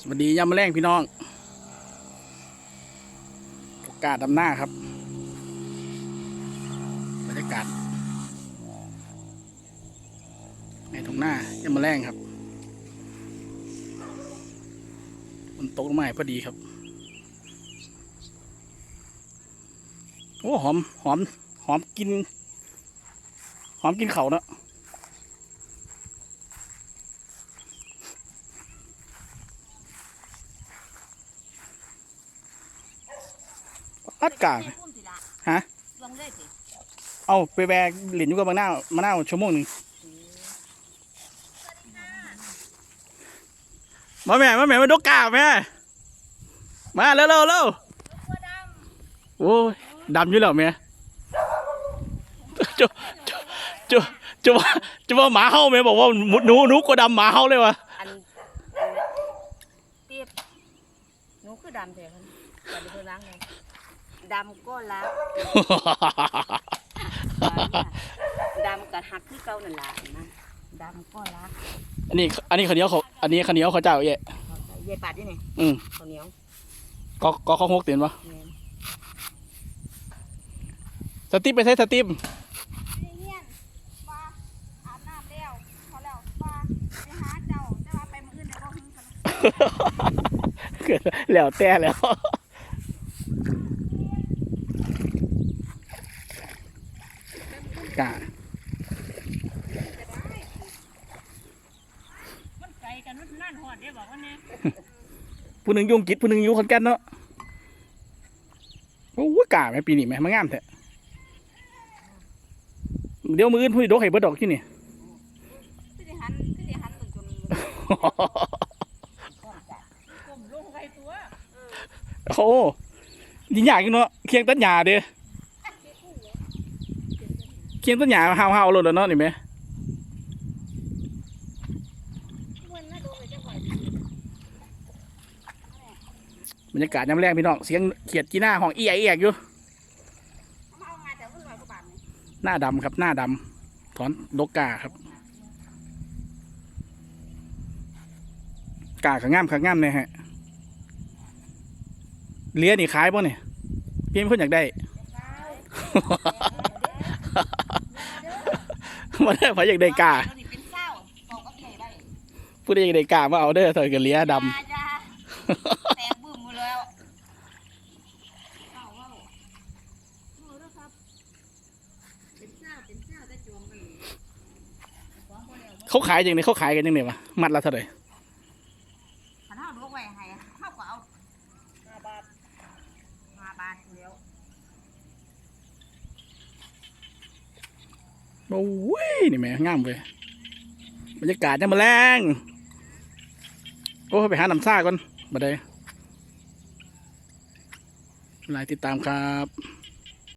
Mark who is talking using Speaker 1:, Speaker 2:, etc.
Speaker 1: สวัสดียามแรงพี่น้องโอกาสดำหน้าครับบรรยากาศในทุ่งหน้ายามมะแรงครับ มันตกลงมาให้พอดีครับ โอ้หอมหอมหอมกิน หอมกินเขาเนอะ อัดกลางฮะ
Speaker 2: เอา
Speaker 1: ไปแบกหลินอยู่กับบางหน้าวมะนาวชั่วโมงหนึ่งมาแม่มาแม่มาดกกาแม่มาเร็วเร็วเร็วโอ้ยดำอยู่แล้วแม่จะจะจะจะว่าจะว่าหมาเห่าแม่บอกว่าหนูหนูก็ดำหมาเห่าเลยวะ
Speaker 2: อันเตียบหนูคือ ดำเถอะคันบัดนี้เพิ่นล้างเลยดำก็รักดำก็หักคือเก่านั่นล่ะนะดำก็รัก
Speaker 1: อันนี้ อันนี้ข้าวเหนียวเขาอันนี้ข้าวเหนียวเขาเจ้าเย่
Speaker 2: เย่ปาดนี่นี่
Speaker 1: อืม
Speaker 2: ข้าวเหนียว
Speaker 1: ก็ก็เขาหกเตียนปะ
Speaker 2: แม่น
Speaker 1: สติปไปใช้สติป
Speaker 3: แล้วพอแล้วว่าไปหาเจ้าแต่ว่าไปมื้ออื่นเดี๋ยวบ่ฮึ่งกัน
Speaker 1: เกิดแล้วแต่แล้วกา
Speaker 2: มันไกลกันมันนั่นหอดได้บอกว่าเนี่ย
Speaker 1: ผู้หนึ่งอยุ่งกิจผู้หนึ่งอยู่คนแก่นเนาะโอ้ยกาไหมปีนี้ไหมมันงามแท้เดี๋ยวมืออื่นผู้ดกให้เบิดดอกที่นี่
Speaker 3: คือสิหันคือสิหันจน
Speaker 2: ก้มลงไปตัว
Speaker 1: โอยิ่งยากอยู่เนาะเคียงต้นหญ้าเด้อเคียงต้นหญ้าห้าวๆโลดแล้วเนาะนี่ไหม
Speaker 3: ย์
Speaker 1: บรรยากาศยามแรงพี่น้องเสียงเขียดกีหน้าห้องเอียเอียกอยู่
Speaker 3: อามาเอามาแต่เพิ่นร้อยกว่าบาทนี่
Speaker 1: หน้าดำครับหน้าดำถอนดกกาครับกาขางงามขางงามเลยฮะ เลี้ยนี่ขายป่ะเนี่ยพี่เป็นคนอยากได้มาได้ผมอยากได้กา
Speaker 2: เดี๋ยวนี้เป็นเศร้าบอกกับใหญ่ได้
Speaker 1: ผู้ใดอยากได้กามาเอาเด้อถอยกับเลี้ยด
Speaker 2: จ้าจ้าแตกบึ้มหมดแล้ว
Speaker 3: เอาเอาเอาเด้อครับ
Speaker 2: เป็นเศร้าเป็นเศร้าแต่จวงกันำ
Speaker 1: เขาขายอย่างนี้เขาขายกันยังไงวะมัดละเท่าไหร่
Speaker 2: ถ้าเฮาลวกไว้ให้เฮาก็เอาห้าบาทห้าบาทแล้ว
Speaker 1: โอ้ยนี่แม่งามเลยบรรยากาศยังมาแรงโอ้ไปหาน้ำซ่าก่อนมาได้ไลน์ติดตามครับ